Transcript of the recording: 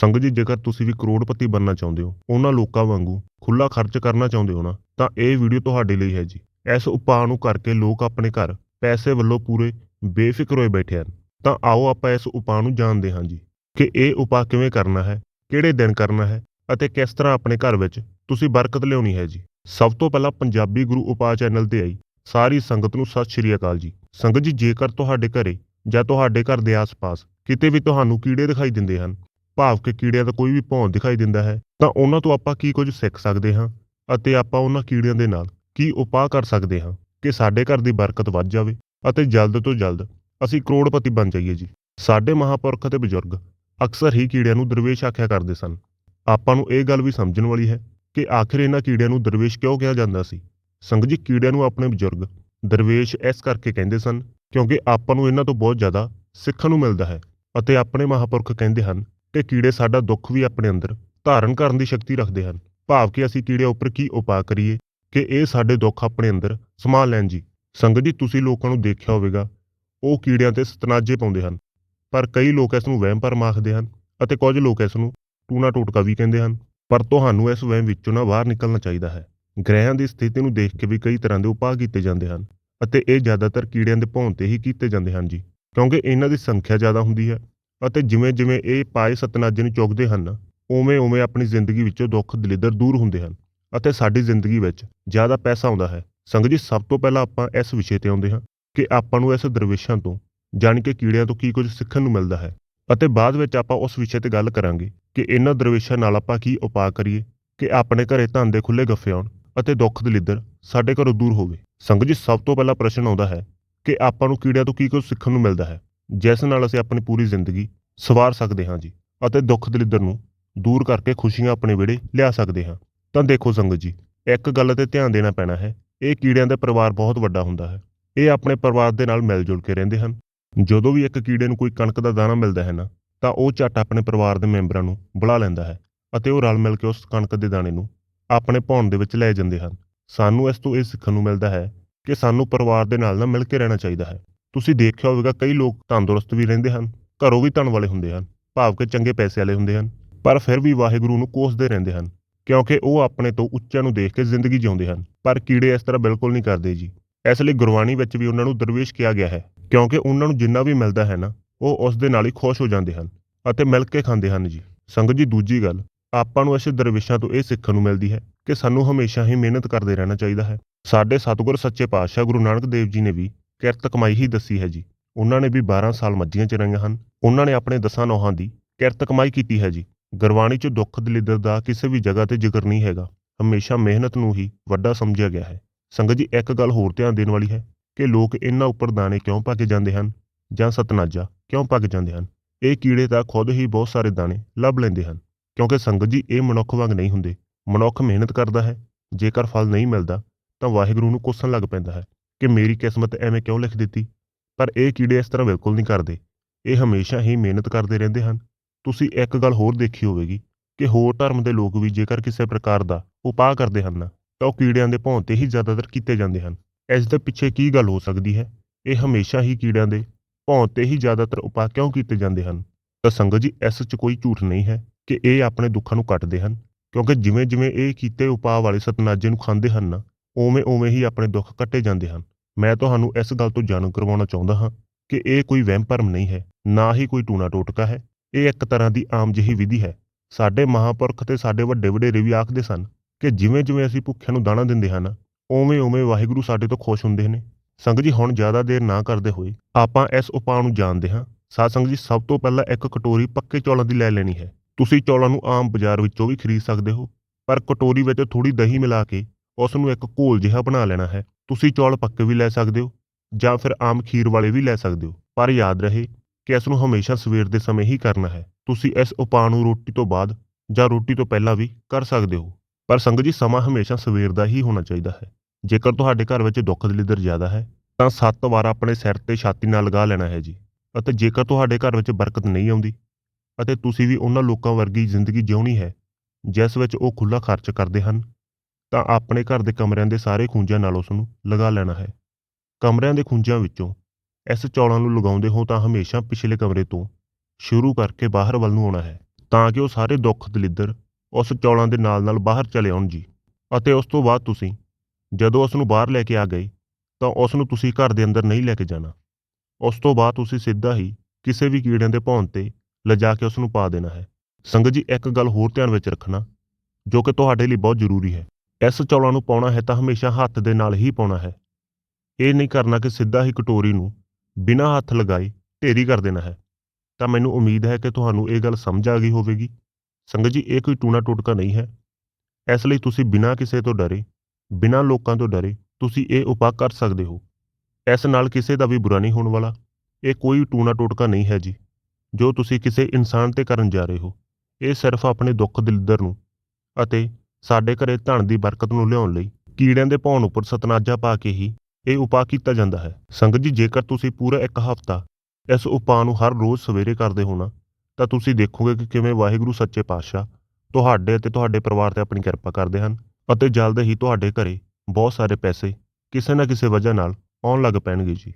ਸੰਗਤ ਜੀ, ਜੇਕਰ ਤੁਸੀਂ ਵੀ ਕਰੋੜਪਤੀ ਬਣਨਾ ਚਾਹੁੰਦੇ ਹੋ, ਉਹਨਾਂ ਲੋਕਾਂ ਵਾਂਗੂ ਖੁੱਲਾ ਖਰਚ ਕਰਨਾ ਚਾਹੁੰਦੇ ਹੋ ਨਾ, ਤਾਂ ਇਹ ਵੀਡੀਓ ਤੁਹਾਡੇ ਲਈ ਹੈ ਜੀ। ਇਸ ਉਪਾਅ ਨੂੰ ਕਰਕੇ ਲੋਕ ਆਪਣੇ ਘਰ ਪੈਸੇ ਵੱਲੋਂ ਪੂਰੇ ਬੇਫਿਕਰ ਹੋਏ ਬੈਠੇ ਹਨ। ਤਾਂ ਆਓ ਆਪਾਂ ਇਸ ਉਪਾਅ ਨੂੰ ਜਾਣਦੇ ਹਾਂ ਜੀ ਕਿ ਇਹ ਉਪਾਅ ਕਿਵੇਂ ਕਰਨਾ ਹੈ, ਕਿਹੜੇ ਦਿਨ ਕਰਨਾ ਹੈ ਅਤੇ ਕਿਸ ਤਰ੍ਹਾਂ ਆਪਣੇ ਘਰ ਵਿੱਚ ਤੁਸੀਂ ਬਰਕਤ ਲਿਆਉਣੀ ਹੈ ਜੀ। ਸਭ ਤੋਂ ਪਹਿਲਾਂ ਪੰਜਾਬੀ ਗੁਰੂ ਉਪਾਅ ਚੈਨਲ ਤੇ ਆਈ। ਸਾਰੀ ਸੰਗਤ ਨੂੰ ਸਤਿ ਸ਼੍ਰੀ ਅਕਾਲ ਜੀ। ਸੰਗਤ ਜੀ, ਜੇਕਰ ਤੁਹਾਡੇ ਘਰੇ ਜਾਂ ਤੁਹਾਡੇ ਘਰ ਦੇ ਆਸ-ਪਾਸ ਕਿਤੇ ਵੀ ਤੁਹਾਨੂੰ ਕੀੜੇ ਦਿਖਾਈ ਦਿੰਦੇ ਹਨ ਭਾਵ ਕਿ ਕੀੜਿਆਂ ਦਾ ਕੋਈ ਵੀ ਭੌਂ ਦਿਖਾਈ ਦਿੰਦਾ ਹੈ, ਤਾਂ ਉਹਨਾਂ ਤੋਂ ਆਪਾਂ ਕੀ ਕੁਝ ਸਿੱਖ ਸਕਦੇ ਹਾਂ ਅਤੇ ਆਪਾਂ ਉਹਨਾਂ ਕੀੜਿਆਂ ਦੇ ਨਾਲ ਕੀ ਉਪਾਅ ਕਰ ਸਕਦੇ ਹਾਂ ਕਿ ਸਾਡੇ ਘਰ ਦੀ ਬਰਕਤ ਵੱਧ ਜਾਵੇ ਅਤੇ ਜਲਦ ਤੋਂ ਜਲਦ ਅਸੀਂ ਕਰੋੜਪਤੀ ਬਣ ਜਾਈਏ ਜੀ। ਸਾਡੇ ਮਹਾਪੁਰਖ ਅਤੇ ਬਜ਼ੁਰਗ ਅਕਸਰ ਹੀ ਕੀੜਿਆਂ ਨੂੰ ਦਰਵੇਸ਼ ਆਖਿਆ ਕਰਦੇ ਸਨ। ਆਪਾਂ ਨੂੰ ਇਹ ਗੱਲ ਵੀ ਸਮਝਣ ਵਾਲੀ ਹੈ ਕਿ ਆਖਿਰ ਇਹਨਾਂ ਕੀੜਿਆਂ ਨੂੰ ਦਰਵੇਸ਼ ਕਿਉਂ ਕਿਹਾ ਜਾਂਦਾ ਸੀ? ਸੰਗਤ ਜੀ, ਕੀੜਿਆਂ ਨੂੰ ਆਪਣੇ ਬਜ਼ੁਰਗ ਦਰਵੇਸ਼ ਇਸ ਕਰਕੇ ਕਹਿੰਦੇ ਸਨ ਕਿਉਂਕਿ ਆਪਾਂ ਨੂੰ ਇਹਨਾਂ ਤੋਂ ਬਹੁਤ ਜ਼ਿਆਦਾ ਸਿੱਖਣ ਨੂੰ ਮਿਲਦਾ ਹੈ ਅਤੇ ਆਪਣੇ ਮਹਾਪੁਰਖ ਕਹਿੰਦੇ ਹਨ ਕਿ ਕੀੜੇ ਸਾਡਾ ਦੁੱਖ ਵੀ ਆਪਣੇ ਅੰਦਰ ਧਾਰਨ ਕਰਨ ਦੀ ਸ਼ਕਤੀ ਰੱਖਦੇ ਹਨ। ਭਾਵ ਕਿ ਅਸੀਂ ਕੀੜਿਆਂ ਉੱਪਰ ਕੀ ਉਪਾਅ ਕਰੀਏ ਕਿ ਇਹ ਸਾਡੇ ਦੁੱਖ ਆਪਣੇ ਅੰਦਰ ਸਮਾ ਲੈਣ ਜੀ। ਸੰਗਤ ਜੀ, ਤੁਸੀਂ ਲੋਕਾਂ ਨੂੰ ਦੇਖਿਆ ਹੋਵੇਗਾ, ਉਹ ਕੀੜਿਆਂ ਤੇ ਸਤਨਾਜੇ ਪਾਉਂਦੇ ਹਨ। ਪਰ ਕਈ ਲੋਕ ਇਸ ਨੂੰ ਵਹਿਮ ਭਰਮ ਆਖਦੇ ਹਨ ਅਤੇ ਕੁਝ ਲੋਕ ਇਸ ਨੂੰ ਟੂਣਾ ਟੋਟਕਾ ਵੀ ਕਹਿੰਦੇ ਹਨ। ਪਰ ਤੁਹਾਨੂੰ ਇਸ ਵਹਿਮ ਵਿੱਚੋਂ ਨਾ ਬਾਹਰ ਨਿਕਲਣਾ ਚਾਹੀਦਾ ਹੈ। ਗ੍ਰਹਿਆਂ ਦੀ ਸਥਿਤੀ ਨੂੰ ਦੇਖ ਕੇ ਵੀ ਕਈ ਤਰ੍ਹਾਂ ਦੇ ਉਪਾਅ ਕੀਤੇ ਜਾਂਦੇ ਹਨ ਅਤੇ ਇਹ ਜ਼ਿਆਦਾਤਰ ਕੀੜਿਆਂ ਦੇ ਭੌਂ ਤੇ ਹੀ ਕੀਤੇ ਜਾਂਦੇ ਹਨ ਜੀ। ਕਿਉਂਕਿ ਇਹਨਾਂ ਦੀ ਸੰਖਿਆ ਜ਼ਿਆਦਾ ਹੁੰਦੀ ਹੈ ਅਤੇ ਜਿਵੇਂ ਜਿਵੇਂ ਇਹ ਪਾਏ ਸਤਨਾਜੇ ਨੂੰ ਚੁੱਕਦੇ ਹਨ, ਉਵੇਂ ਉਵੇਂ ਆਪਣੀ ਜ਼ਿੰਦਗੀ ਵਿੱਚੋਂ ਦੁੱਖ ਦਲਿੱਦਰ ਦੂਰ ਹੁੰਦੇ ਹਨ ਅਤੇ ਸਾਡੀ ਜ਼ਿੰਦਗੀ ਵਿੱਚ ਜ਼ਿਆਦਾ ਪੈਸਾ ਆਉਂਦਾ ਹੈ। ਸੰਗਤ ਜੀ, ਸਭ ਤੋਂ ਪਹਿਲਾਂ ਆਪਾਂ ਇਸ ਵਿਸ਼ੇ ਤੇ ਆਉਂਦੇ ਹਾਂ ਕਿ ਆਪਾਂ ਨੂੰ ਇਸ ਦਰਵੇਸ਼ਾਂ ਤੋਂ, ਜਾਣੀ ਕਿ ਕੀੜਿਆਂ ਤੋਂ ਕੀ ਕੁਝ ਸਿੱਖਣ ਨੂੰ ਮਿਲਦਾ ਹੈ ਅਤੇ ਬਾਅਦ ਵਿੱਚ ਆਪਾਂ ਉਸ ਵਿਸ਼ੇ ਤੇ ਗੱਲ ਕਰਾਂਗੇ ਕਿ ਇਹਨਾਂ ਦਰਵੇਸ਼ਾਂ ਨਾਲ ਆਪਾਂ ਕੀ ਉਪਾਅ ਕਰੀਏ, ਕਿ ਆਪਣੇ ਘਰੇ ਧਨ ਦੇ ਖੁੱਲੇ ਗੱਫੇ ਆਉਣ ਅਤੇ ਦੁੱਖ ਦਲਿੱਦਰ ਸਾਡੇ ਘਰੋਂ ਦੂਰ ਹੋਵੇ। ਸੰਗਤ ਜੀ, ਸਭ ਤੋਂ ਪਹਿਲਾ ਪ੍ਰਸ਼ਨ ਆਉਂਦਾ ਹੈ ਕਿ ਆਪਾਂ ਨੂੰ ਕੀੜਿਆਂ ਤੋਂ ਕੀ ਕੁਝ ਸਿੱਖਣ ਨੂੰ ਮਿਲਦਾ ਹੈ। ਜਿਸ ਨਾਲ ਅਸੀਂ ਆਪਣੀ ਪੂਰੀ ਜ਼ਿੰਦਗੀ ਸਵਾਰ ਸਕਦੇ ਹਾਂ ਜੀ ਅਤੇ ਦੁੱਖ ਦਲਿੱਦਰ ਨੂੰ ਦੂਰ ਕਰਕੇ ਖੁਸ਼ੀਆਂ ਆਪਣੇ ਵਿਹੜੇ ਲਿਆ ਸਕਦੇ ਹਾਂ। ਤਾਂ ਦੇਖੋ ਸੰਗਤ ਜੀ, ਇੱਕ ਗੱਲ ਤੇ ਧਿਆਨ ਦੇਣਾ ਪੈਣਾ ਹੈ, ਇਹ ਕੀੜਿਆਂ ਦਾ ਪਰਿਵਾਰ ਬਹੁਤ ਵੱਡਾ ਹੁੰਦਾ ਹੈ। ਇਹ ਆਪਣੇ ਪਰਿਵਾਰ ਦੇ ਨਾਲ ਮਿਲ ਜੁਲ ਕੇ ਰਹਿੰਦੇ ਹਨ। ਜਦੋਂ ਵੀ ਇੱਕ ਕੀੜੇ ਨੂੰ ਕੋਈ ਕਣਕ ਦਾ ਦਾਣਾ ਮਿਲਦਾ ਹੈ ਨਾ, ਤਾਂ ਉਹ ਝੱਟ ਆਪਣੇ ਪਰਿਵਾਰ ਦੇ ਮੈਂਬਰਾਂ ਨੂੰ ਬੁਲਾ ਲੈਂਦਾ ਹੈ ਅਤੇ ਉਹ ਰਲ ਮਿਲ ਕੇ ਉਸ ਕਣਕ ਦੇ ਦਾਣੇ ਨੂੰ ਆਪਣੇ ਭੌਣ ਦੇ ਵਿੱਚ ਲੈ ਜਾਂਦੇ ਹਨ। ਸਾਨੂੰ ਇਸ ਤੋਂ ਇਹ ਸਿੱਖਣ ਨੂੰ ਮਿਲਦਾ ਹੈ ਕਿ ਸਾਨੂੰ ਪਰਿਵਾਰ ਦੇ ਨਾਲ ਨਾ ਮਿਲ ਕੇ ਰਹਿਣਾ ਚਾਹੀਦਾ ਹੈ। ਤੁਸੀਂ ਦੇਖਿਆ ਹੋਵੇਗਾ ਕਈ ਲੋਕ ਤੰਦਰੁਸਤ ਵੀ ਰਹਿੰਦੇ ਹਨ, ਘਰੋਂ ਵੀ ਧਨ ਵਾਲੇ ਹੁੰਦੇ ਹਨ, ਭਾਵ ਕਿ ਚੰਗੇ ਪੈਸੇ ਵਾਲੇ ਹੁੰਦੇ ਹਨ, ਪਰ ਫਿਰ ਵੀ ਵਾਹਿਗੁਰੂ ਨੂੰ ਕੋਸਦੇ ਰਹਿੰਦੇ ਹਨ, ਕਿਉਂਕਿ ਉਹ ਆਪਣੇ ਤੋਂ ਉੱਚਿਆਂ ਨੂੰ ਦੇਖ ਕੇ ਜ਼ਿੰਦਗੀ ਜਿਉਂਦੇ ਹਨ, ਪਰ ਕੀੜੇ ਇਸ ਤਰ੍ਹਾਂ ਬਿਲਕੁਲ ਨਹੀਂ ਕਰਦੇ ਜੀ। ਇਸ ਲਈ ਗੁਰਬਾਣੀ ਵਿੱਚ ਵੀ ਉਹਨਾਂ ਨੂੰ ਦਰਵੇਸ਼ ਕਿਹਾ ਗਿਆ ਹੈ, ਕਿਉਂਕਿ ਉਹਨਾਂ ਨੂੰ ਜਿੰਨਾ ਵੀ ਮਿਲਦਾ ਹੈ ਨਾ, ਉਹ ਉਸ ਦੇ ਨਾਲ ਹੀ ਖੁਸ਼ ਹੋ ਜਾਂਦੇ ਹਨ ਅਤੇ ਮਿਲ ਕੇ ਖਾਂਦੇ ਹਨ ਜੀ। ਸੰਗਤ ਜੀ, ਦੂਜੀ ਗੱਲ, ਆਪਾਂ ਨੂੰ ਇਸ ਦਰਵੇਸ਼ਾਂ ਤੋਂ ਇਹ ਸਿੱਖਣ ਨੂੰ ਮਿਲਦੀ ਹੈ ਕਿ ਸਾਨੂੰ ਹਮੇਸ਼ਾ ਹੀ ਮਿਹਨਤ ਕਰਦੇ ਰਹਿਣਾ ਚਾਹੀਦਾ ਹੈ। ਸਾਡੇ ਸਤਿਗੁਰ ਸੱਚੇ ਪਾਤਸ਼ਾਹ ਗੁਰੂ ਨਾਨਕ ਦੇਵ ਜੀ ਨੇ ਵੀ ਕਿਰਤ ਕਮਾਈ ਹੀ ਦੱਸੀ ਹੈ ਜੀ। ਉਹਨਾਂ ਨੇ ਵੀ 12 ਸਾਲ ਮੱਝੀਆਂ ਚਰਾਈਆਂ ਹਨ। ਉਹਨਾਂ ਨੇ ਆਪਣੇ ਦਸਾਂ ਨੌਹਾਂ ਦੀ ਕਿਰਤ ਕਮਾਈ ਕੀਤੀ ਹੈ ਜੀ। ਗੁਰਬਾਣੀ 'ਚ ਦੁੱਖ ਦਲਿੱਦਰ ਦਾ ਕਿਸੇ ਵੀ ਜਗ੍ਹਾ ਤੇ ਜ਼ਿਕਰ ਨਹੀਂ ਹੈਗਾ। ਹਮੇਸ਼ਾ ਮਿਹਨਤ ਨੂੰ ਹੀ ਵੱਡਾ ਸਮਝਿਆ ਗਿਆ ਹੈ। ਸੰਗਤ ਜੀ, ਇੱਕ ਗੱਲ ਹੋਰ ਧਿਆਨ ਦੇਣ ਵਾਲੀ ਹੈ ਕਿ ਲੋਕ ਇਹਨਾਂ ਉੱਪਰ ਦਾਣੇ ਕਿਉਂ ਪਾ ਕੇ ਜਾਂਦੇ ਹਨ ਜਾਂ ਸਤਨਾਜਾ ਕਿਉਂ ਪਾ ਕੇ ਜਾਂਦੇ ਹਨ? ਇਹ ਕੀੜੇ ਤਾਂ ਖੁਦ ਹੀ ਬਹੁਤ ਸਾਰੇ ਦਾਣੇ ਲੱਭ ਲੈਂਦੇ ਹਨ। ਕਿਉਂਕਿ ਸੰਗਤ ਜੀ, ਇਹ ਮਨੁੱਖ ਵਾਂਗ ਨਹੀਂ ਹੁੰਦੇ। ਮਨੁੱਖ ਮਿਹਨਤ ਕਰਦਾ ਹੈ। ਜੇਕਰ ਫਲ ਨਹੀਂ ਮਿਲਦਾ ਤਾਂ ਵਾਹਿਗੁਰੂ ਨੂੰ ਕੋਸਣ ਲੱਗ ਪੈਂਦਾ ਹੈ। ਕਿ ਮੇਰੀ ਕਿਸਮਤ ਐਵੇਂ ਕਿਉਂ ਲਿਖ ਦਿੱਤੀ? ਪਰ ਇਹ ਕੀੜੇ ਇਸ ਤਰ੍ਹਾਂ ਬਿਲਕੁਲ ਨਹੀਂ ਕਰਦੇ। ਇਹ ਹਮੇਸ਼ਾ ਹੀ ਮਿਹਨਤ ਕਰਦੇ ਰਹਿੰਦੇ ਹਨ। ਤੁਸੀਂ ਇੱਕ ਗੱਲ ਹੋਰ ਦੇਖੀ ਹੋਵੇਗੀ ਕਿ ਹੋਰ ਧਰਮ ਦੇ ਲੋਕ ਵੀ ਜੇਕਰ ਕਿਸੇ ਪ੍ਰਕਾਰ ਦਾ ਉਪਾਅ ਕਰਦੇ ਹਨ, ਤਾਂ ਉਹ ਕੀੜਿਆਂ ਦੇ ਭੌਂ ਤੇ ਹੀ ਜ਼ਿਆਦਾਤਰ ਕੀਤੇ ਜਾਂਦੇ ਹਨ। ਇਸ ਦੇ ਪਿੱਛੇ ਕੀ ਗੱਲ ਹੋ ਸਕਦੀ ਹੈ? ਇਹ ਹਮੇਸ਼ਾ ਹੀ ਕੀੜਿਆਂ ਦੇ ਭੌਂ ਤੇ ਹੀ ਜ਼ਿਆਦਾਤਰ ਉਪਾਅ ਕਿਉਂ ਕੀਤੇ ਜਾਂਦੇ ਹਨ? ਤਾਂ ਸੰਗਤ ਜੀ, ਇਸ 'ਚ ਕੋਈ ਝੂਠ ਨਹੀਂ ਹੈ ਕਿ ਇਹ ਆਪਣੇ ਦੁੱਖਾਂ ਨੂੰ ਕੱਟਦੇ ਹਨ, ਕਿਉਂਕਿ ਜਿਵੇਂ ਜਿਵੇਂ ਇਹ ਕੀਤੇ ਉਪਾਅ ਵਾਲੇ ਸਤਨਾਜੇ ਨੂੰ ਖਾਂਦੇ ਹਨ ਨਾ ਉਵੇਂ ਉਵੇਂ ਹੀ ਆਪਣੇ ਦੁੱਖ ਕੱਟੇ ਜਾਂਦੇ ਹਨ। ਮੈਂ ਤੁਹਾਨੂੰ ਇਸ ਗੱਲ ਤੋਂ ਜਾਣੂ ਕਰਵਾਉਣਾ ਚਾਹੁੰਦਾ ਹਾਂ ਕਿ ਇਹ ਕੋਈ ਵਹਿਮ ਭਰਮ ਨਹੀਂ ਹੈ, ਨਾ ਹੀ ਕੋਈ ਟੂਣਾ ਟੋਟਕਾ ਹੈ। ਇਹ ਇੱਕ ਤਰ੍ਹਾਂ ਦੀ ਆਮ ਜਿਹੀ ਵਿਧੀ ਹੈ। ਸਾਡੇ ਮਹਾਪੁਰਖ ਤੇ ਸਾਡੇ ਵੱਡੇ ਵਡੇਰੇ ਵੀ ਆਖਦੇ ਸਨ ਕਿ ਜਿਵੇਂ ਜਿਵੇਂ ਅਸੀਂ ਭੁੱਖਿਆਂ ਨੂੰ ਦਾਣਾ ਦਿੰਦੇ ਹਨ ਉਵੇਂ ਉਵੇਂ ਵਾਹਿਗੁਰੂ ਸਾਡੇ ਤੋਂ ਖੁਸ਼ ਹੁੰਦੇ ਨੇ। ਸੰਗਤ ਜੀ, ਹੁਣ ਜ਼ਿਆਦਾ ਦੇਰ ਨਾ ਕਰਦੇ ਹੋਏ ਆਪਾਂ ਇਸ ਉਪਾਅ ਨੂੰ ਜਾਣਦੇ ਹਾਂ। ਸਾਧ ਸੰਗਤ ਜੀ, ਸਭ ਤੋਂ ਪਹਿਲਾਂ ਇੱਕ ਕਟੋਰੀ ਪੱਕੇ ਚੌਲਾਂ ਦੀ ਲੈ ਲੈਣੀ ਹੈ। ਤੁਸੀਂ ਚੌਲਾਂ ਨੂੰ ਆਮ ਬਾਜ਼ਾਰ ਵਿੱਚੋਂ ਵੀ ਖਰੀਦ ਸਕਦੇ ਹੋ, ਪਰ ਕਟੋਰੀ ਵਿੱਚ ਥੋੜੀ ਦਹੀਂ ਮਿਲਾ ਕੇ ਉਸ ਨੂੰ ਇੱਕ ਘੋਲ ਜਿਹਾ ਬਣਾ ਲੈਣਾ ਹੈ। ਤੁਸੀਂ ਚੌਲ ਪੱਕੇ ਵੀ ਲੈ ਸਕਦੇ ਹੋ ਜਾਂ ਫਿਰ ਆਮ ਖੀਰ ਵਾਲੇ ਵੀ ਲੈ ਸਕਦੇ ਹੋ। ਪਰ ਯਾਦ ਰਹੇ ਕਿ ਇਸ ਨੂੰ ਹਮੇਸ਼ਾ ਸਵੇਰ ਦੇ ਸਮੇਂ ਹੀ ਕਰਨਾ ਹੈ। ਤੁਸੀਂ ਇਸ ਉਪਾਅ ਨੂੰ ਰੋਟੀ ਤੋਂ ਬਾਅਦ ਜਾਂ ਰੋਟੀ ਤੋਂ ਪਹਿਲਾਂ ਵੀ ਕਰ ਸਕਦੇ ਹੋ। ਪਰ ਸੰਗਤ ਜੀ, ਸਮਾਂ ਹਮੇਸ਼ਾ ਸਵੇਰ ਦਾ ਹੀ ਹੋਣਾ ਚਾਹੀਦਾ ਹੈ। ਜੇਕਰ ਤੁਹਾਡੇ ਘਰ ਵਿੱਚ ਦੁੱਖ ਦਲਿੱਦਰ ਜ਼ਿਆਦਾ ਹੈ, ਤਾਂ ਸੱਤ ਵਾਰ ਆਪਣੇ ਸਿਰ ਤੇ ਛਾਤੀ ਨਾਲ ਲਗਾ ਲੈਣਾ ਹੈ ਜੀ। ਅਤੇ ਜੇਕਰ ਤੁਹਾਡੇ ਘਰ ਵਿੱਚ ਬਰਕਤ ਨਹੀਂ ਆਉਂਦੀ ਅਤੇ ਤੁਸੀਂ ਵੀ ਉਹਨਾਂ ਲੋਕਾਂ ਵਰਗੀ ਜ਼ਿੰਦਗੀ ਜਿਉਣੀ ਹੈ, ਜਿਸ ਵਿੱਚ ਉਹ ਖੁੱਲਾ ਖਰਚ ਕਰਦੇ ਹਨ ਤਾਂ ਆਪਣੇ ਘਰ ਦੇ ਕਮਰਿਆਂ ਦੇ ਸਾਰੇ ਖੂੰਜਿਆਂ ਨਾਲ ਉਸ ਨੂੰ ਲਗਾ ਲੈਣਾ ਹੈ। ਕਮਰਿਆਂ ਦੇ ਖੂੰਜਿਆਂ ਵਿੱਚੋਂ ਇਸ ਚੌਲਾਂ ਨੂੰ ਲਗਾਉਂਦੇ ਹੋ ਤਾਂ ਹਮੇਸ਼ਾ ਪਿਛਲੇ ਕਮਰੇ ਤੋਂ ਸ਼ੁਰੂ ਕਰਕੇ ਬਾਹਰ ਵੱਲ ਨੂੰ ਆਉਣਾ ਹੈ, ਤਾਂ ਕਿ ਉਹ ਸਾਰੇ ਦੁੱਖ ਦਲਿੱਦਰ ਉਸ ਚੌਲਾਂ ਦੇ ਨਾਲ ਨਾਲ ਬਾਹਰ ਚਲੇ ਆਉਣ ਜੀ। ਅਤੇ ਉਸ ਤੋਂ ਬਾਅਦ ਤੁਸੀਂ ਜਦੋਂ ਉਸ ਨੂੰ ਬਾਹਰ ਲੈ ਕੇ ਆ ਗਏ, ਤਾਂ ਉਸ ਨੂੰ ਤੁਸੀਂ ਘਰ ਦੇ ਅੰਦਰ ਨਹੀਂ ਲੈ ਕੇ ਜਾਣਾ। ਉਸ ਤੋਂ ਬਾਅਦ ਤੁਸੀਂ ਸਿੱਧਾ ਹੀ ਕਿਸੇ ਵੀ ਕੀੜਿਆਂ ਦੇ ਭੌਣ ਤੇ ਲਿਜਾ ਕੇ ਉਸ ਨੂੰ ਪਾ ਦੇਣਾ ਹੈ। ਸੰਗਤ ਜੀ, ਇੱਕ ਗੱਲ ਹੋਰ ਧਿਆਨ ਵਿੱਚ ਰੱਖਣਾ, ਜੋ ਕਿ ਤੁਹਾਡੇ ਲਈ ਬਹੁਤ ਜ਼ਰੂਰੀ ਹੈ। ਇਸ ਚੌਲਾਂ ਨੂੰ ਪਾਉਣਾ ਹੈ ਤਾਂ ਹਮੇਸ਼ਾ ਹੱਥ ਦੇ ਨਾਲ ਹੀ ਪਾਉਣਾ ਹੈ। ਇਹ ਨਹੀਂ ਕਰਨਾ ਕਿ ਸਿੱਧਾ ਹੀ ਕਟੋਰੀ ਨੂੰ ਬਿਨਾਂ ਹੱਥ ਲਗਾਏ ਢੇਰੀ ਕਰ ਦੇਣਾ ਹੈ। ਤਾਂ ਮੈਨੂੰ ਉਮੀਦ ਹੈ ਕਿ ਤੁਹਾਨੂੰ ਇਹ ਗੱਲ ਸਮਝ ਆ ਗਈ ਹੋਵੇਗੀ। ਸੰਗਤ ਜੀ, ਇਹ ਕੋਈ ਟੂਣਾ ਟੋਟਕਾ ਨਹੀਂ ਹੈ। ਇਸ ਲਈ ਤੁਸੀਂ ਬਿਨਾਂ ਕਿਸੇ ਤੋਂ ਡਰੇ, ਬਿਨਾਂ ਲੋਕਾਂ ਤੋਂ ਡਰੇ, ਤੁਸੀਂ ਇਹ ਉਪਾਅ ਕਰ ਸਕਦੇ ਹੋ। ਇਸ ਨਾਲ ਕਿਸੇ ਦਾ ਵੀ ਬੁਰਾ ਨਹੀਂ ਹੋਣ ਵਾਲਾ। ਇਹ ਕੋਈ ਟੂਣਾ ਟੋਟਕਾ ਨਹੀਂ ਹੈ ਜੀ। ਜੋ ਤੁਸੀਂ ਕਿਸੇ ਇਨਸਾਨ ਤੇ ਕਰਨ ਜਾ ਰਹੇ ਹੋ, ਇਹ ਸਿਰਫ ਆਪਣੇ ਦੁੱਖ ਦਲਿੱਦਰ ਨੂੰ ਅਤੇ ਸਾਡੇ ਘਰੇ ਧਨ ਦੀ ਬਰਕਤ ਨੂੰ ਲਿਆਉਣ ਲਈ ਕੀੜਿਆਂ ਦੇ ਭੌਣ ਉੱਪਰ ਸਤਨਾਜਾ ਪਾ ਕੇ ਹੀ ਇਹ ਉਪਾਅ ਕੀਤਾ ਜਾਂਦਾ ਹੈ। ਸੰਗਤ ਜੀ, ਜੇਕਰ ਤੁਸੀਂ ਪੂਰਾ ਇੱਕ ਹਫ਼ਤਾ ਇਸ ਉਪਾਅ ਨੂੰ ਹਰ ਰੋਜ਼ ਸਵੇਰੇ ਕਰਦੇ ਹੋ ਨਾ, ਤਾਂ ਤੁਸੀਂ ਦੇਖੋਗੇ ਕਿ ਕਿਵੇਂ ਵਾਹਿਗੁਰੂ ਸੱਚੇ ਪਾਤਸ਼ਾਹ ਤੁਹਾਡੇ ਅਤੇ ਤੁਹਾਡੇ ਪਰਿਵਾਰ ਤੇ ਆਪਣੀ ਕਿਰਪਾ ਕਰਦੇ ਹਨ ਅਤੇ ਜਲਦ ਹੀ ਤੁਹਾਡੇ ਘਰੇ ਬਹੁਤ ਸਾਰੇ ਪੈਸੇ ਕਿਸੇ ਨਾ ਕਿਸੇ ਵਜ੍ਹਾ ਨਾਲ ਆਉਣ ਲੱਗ ਪੈਣਗੇ ਜੀ।